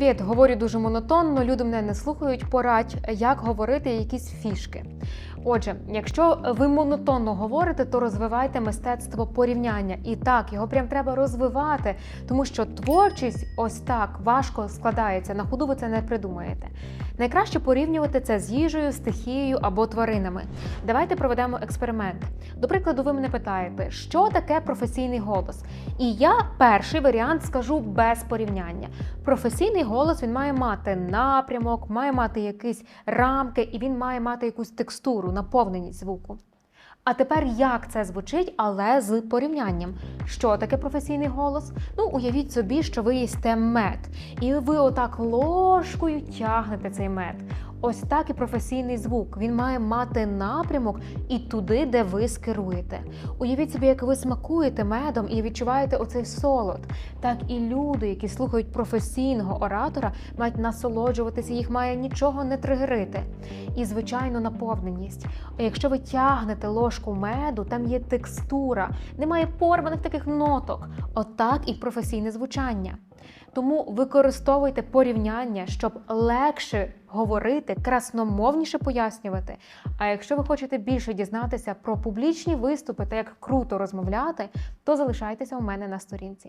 Привіт, говорю дуже монотонно, люди мене не слухають, порадь, як говорити якісь фішки. Отже, якщо ви монотонно говорите, то розвивайте мистецтво порівняння. І так, його прям треба розвивати, тому що творчість ось так важко складається. На ходу ви це не придумаєте. Найкраще порівнювати це з їжею, стихією або тваринами. Давайте проведемо експеримент. До прикладу, ви мене питаєте, що таке професійний голос? І я перший варіант скажу без порівняння. Професійний голос він має мати напрямок, має мати якісь рамки, і він має мати якусь текстуру, наповненість звуку. А тепер як це звучить, але з порівнянням. Що таке професійний голос? Ну, уявіть собі, що ви їсте мед, і ви отак ложкою тягнете цей мед. Ось так і професійний звук. Він має мати напрямок і туди, де ви скеруєте. Уявіть собі, як ви смакуєте медом і відчуваєте оцей солод. Так і люди, які слухають професійного оратора, мають насолоджуватися, їх має нічого не тригерити. І, звичайно, наповненість. Якщо ви тягнете ложку меду, там є текстура, немає порваних таких ноток. Отак і професійне звучання. Тому використовуйте порівняння, щоб легше говорити, красномовніше пояснювати. А якщо ви хочете більше дізнатися про публічні виступи та як круто розмовляти, то залишайтеся у мене на сторінці.